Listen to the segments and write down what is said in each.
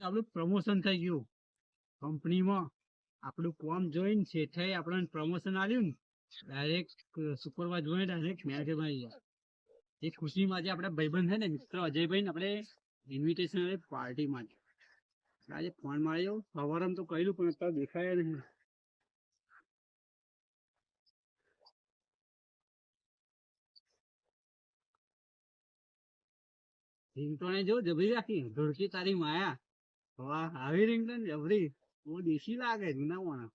આપણું પ્રમોશન થઈ ગયું. કંપનીમાં આપણું કામ જોઈને શેઠાએ આપણને પ્રમોશન આવ્યું ને ડાયરેક્ટ સુપરવાઇઝ જોઈને ડાયરેક્ટ મેનેજરમાં આવી ગયા. એ ખુશીમાં આજે આપણા ભાઈબંધ છે ને, મિત્ર અજયભાઈ ને આપણે ઇન્વિટેશન આપી પાર્ટીમાં આજે ફોન માર્યો સવારમાં તો કહ્યું પણ અત્યારે દેખાય નહીં. રિંગટોને જો જબરી રાખી ધોળકી તારી માયા. વાહ આવી રિંગટોન જબરી બહુ દેશી લાગે જૂના માણસ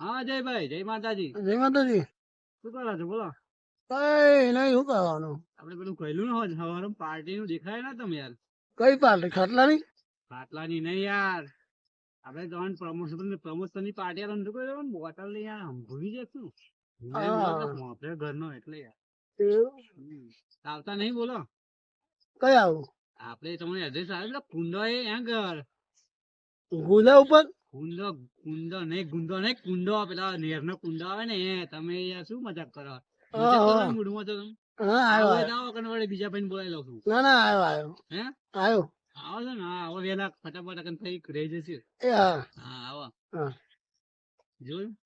હા જયભાઈ જય માતાજી. જય માતાજી. શું કરો છો બોલો. કઈ નહીં શું કરવાનું? આપણે પેલું કહેલું ને સવારે પાર્ટી નું દેખાય ને તમે યાર. કઈ પાર્ટી? ખાટલાની? ખાટલાની નહીં યાર. આપણે જવાનું પ્રમોશન પ્રમોશનની પાર્ટી આલો તો કોઈ બોટલ લઈ યાર ભૂલી જશું. આપણે ઘરનો એટલે યાર. આવતા નહીં બોલો. કઈ આવું? આપણે તમને એડ્રેસ આવ્યું કુંડો એ ઘર. ગુલા ઉપર? કુંડો કુંડો નહીં ગુંડો નહીં કુંડો પેલા નેર નો કુંડો આવે ને એ તમે યાર શું મજાક કરો. મૂડમાં તમે? તો વળી બીજા બોલાવી લઉં છું. ના ના આવ્યો આવ્યો. હે? આવ્યો. આવો છો ને આવો વેલા ફટાફટ થઈ રહી જશે. હા. આવો. જોયું?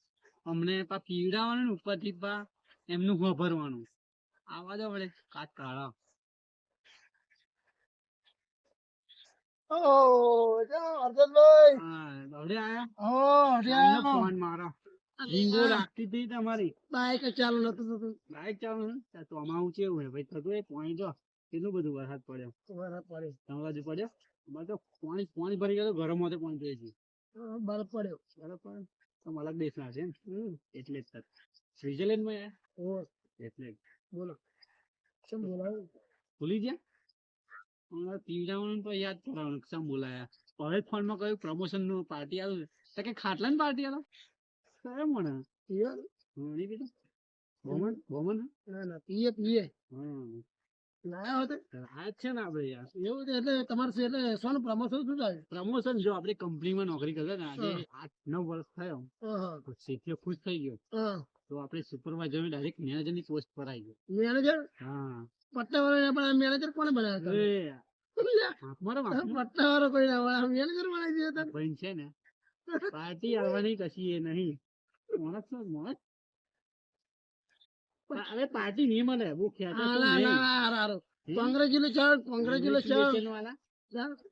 અમને પા પીવડાવવાનું ઉપરથી પા એમનું ભરવાનું આવા દો વળે કાચ કાઢો. ઓ જા હર્ષદભાઈ આયા? ઓ ફોન મારો. રીંગો રાખતી હતી તમારી. બાઈક ચાલુ નતું થતું. લાઈટ ચાલુ તો અમારું કેવું હે ભાઈ થતું એ પાણી જો. કેટલું બધું વરસાદ પડ્યો? બરફ પડ્યો. તમારા પડ્યો? અમારે તો પાણી પાણી ભરી ગયો ગરમ માટે પાણી જોઈએ છે હા, બરફ પડ્યો. બરાબર તમે અલગ દેશના છે ને એટલે જ સર સ્વિટરલેન્ડમાં માં ઓ એટલે બોલો. શું બોલાવું? ભૂલી ગયા? પીવડાવવાનું તો યાદ કરવાનું કે બોલાયા. હવે ફોનમાં કહ્યું પ્રમોશનનું પાર્ટી આવ્યું તો કે ખાટલા ને પાર્ટી આવ્યો કયા મને પીએ ઘણી બીજું બોમન બોમન ના ના પીએ પીએ લાયા હોતે આ છે ને આપણે યાર. એવું એટલે તમારે શું એટલે શું પ્રમોશન શું થાય પ્રમોશન જો આપણે કંપનીમાં નોકરી કરતા ને આજે આઠ નવ વર્ષ થયો. સીટીઓ ખુશ થઈ ગયો. તો આપણે સુપરવાઇઝર ડાયરેક્ટ મેનેજરની પોસ્ટ પર આવી ગયો. મેનેજર હા. પટ્ટા વાળા પણ મેનેજર કોને બનાવ્યા ના ને? પાર્ટી આવવાની કશી એ નહીં. માણસ માણસ. પાર્ટી નહીં મળે. બહુ ખ્યાલ ના, ના, ના. કોંગ્રેચ્યુલેશન કોંગ્રેચ્યુલેશન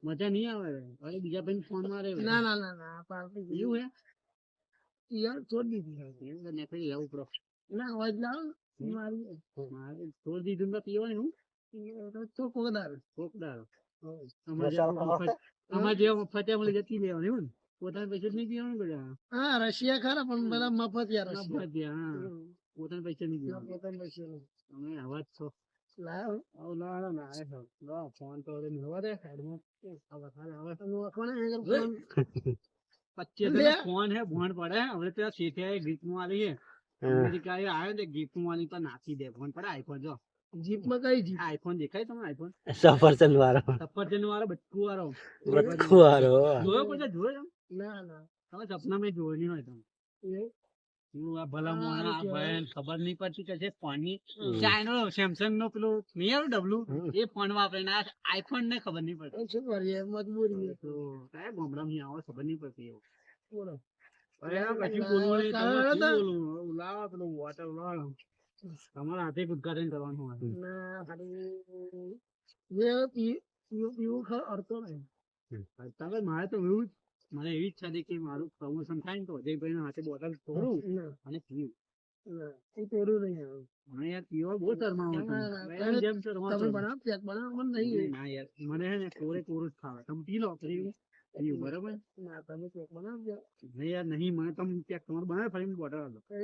મજા નહીં આવે હવે. બીજા ભાઈ ફોન મારે ના ના ના ના પાર્ટી એવું હે? યાર છોડી દીધી પડો. ના અવાજ લાવ મારું. છોડી દીધું પીવાનું રશિયા ખરા પણ મફત પોતાના પૈસા નહીં પોતાના પૈસા નહીં. છો. આવું ફોન. ફોન? ફોન હે ભણ પડે. હવે તો શેઠિયાએ ગીફ્ટમાં આલી હે. અમેરિકા એ આવ્યો ને ગિફ્ટમાં માં નાખી દે. ફોન પડે આઈફોન જો. જીપમાં કઈ જીપ આઈફોન દેખાય તમને આઈફોન સફરજન વાળો. સફરજન વાળો બટકું વાળો. બટકું વાળો. જોયો પછી જોયો ના ના. તમે સપનામાં જોયો નહીં હોય તમે. હું? આ ભલા મોણા સારું ખબર નહીં પડતી કે છે ફોનની. ચાઇનો સેમસંગ નો પેલું નહીં આવ્યું ડબલું એ ફોન વાપરે ને આઈફોન ને ખબર નહીં પડતી. શું કરીએ મજબૂરી. તો નહીં આવે ખબર નહીં પડતી એવું. બોલો. અરે પછી લાવો, બોલવું નહીં? બોલવું? લાવો પેલું વોટર લાવો. તમારા હાથે ઉદઘાટન કરવાનું તમે મારે તો એવું મને એવી ઈચ્છા હતી કે મારું પ્રમોશન થાય ને તો અજયભાઈ ના હાથે બોટલ તોડું અને પીવું. મને કોરે કોરું જ ખાવે. તમે પી લો. બરાબર? ના તમે પેક બનાવજો નહીં યાર નહીં મને તમે પેક તમારે બનાવે ફરી બોટલ આલો. એ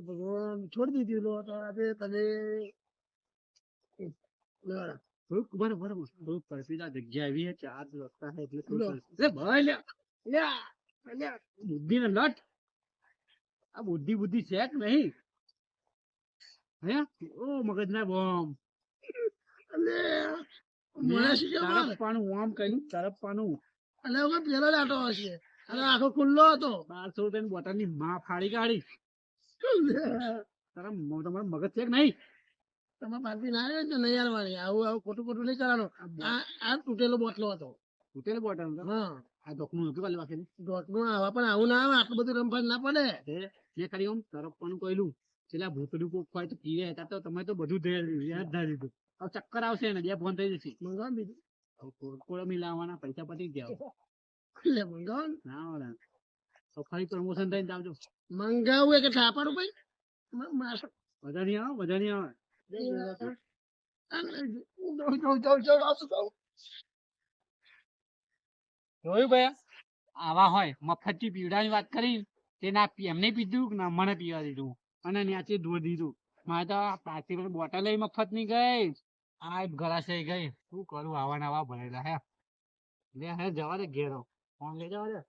ભગવાન છોડી દીધી લો તો આજે તમે થોડુંક બરાબર બરાબર. થોડુંક કરફીદા જગ્યા એવી હે ચાર રસ્તા હે એટલે લો. થોડુંક કરફી- એ ભાઈ લ્યા લ્યા લ્યા બુદ્ધિ ને લટ. આ બુદ્ધિ બુદ્ધિ છે કે નહીં? હે? ઓ મગજ ના બોમ અલે મને શું આમ કહ્યું તરફપાનું અલે હવે પેલો જ આટો હશે. અને આખો ખુલ્લો હતો. બારસો રૂપિયાની બોટલની માં ફાડી કાઢી. તારા તમારું મગજ છે કે નહીં? તમે પાર્ટી ના આવ્યો ને નહીં વાળી આવું આવું ખોટું ખોટું નહીં કરવાનું. આ તૂટેલો બોટલો હતો. તૂટેલો બોટલ હતો? હા. આ ડોકનું નહોતું કાલે બાકી ડોકનું આવા પણ આવું ના આવે. આટલું બધું રમફાટ ના પડે. મેં ખાલી આમ તરફવાનું કહેલું પેલા ભૂતડું કોક હોય તો પીવે. હતા તો તમે તો બધું યાદ ધારી દીધું. હવે ચક્કર આવશે ને બે ફોન થઈ જશે. મંગાવી હવે કોળકોળો મિલાવવાના પૈસા પતી ગયા. લે મંગાવ ને. ના આવે ને. ફરી પ્રમોશન થઈને આવજો મંગાવું કે મ- મારે બધા નહીં આવે બધા નહીં આવે. જોયું હોય મફતથી પીવડાની વાત કરી તે ના એમને પીધું કે ના મને પીવા દીધું અને ત્યાંથી દૂધ દીધું મારે તો પ્લાસ્ટિક બોટલ મફતની ગઈ આ ગળાશે ગઈ. શું કરું? આવા ને આવા ભરેલા હે. લે હે, જવા દે ઘેરો. ફોન લઈ જવા દે.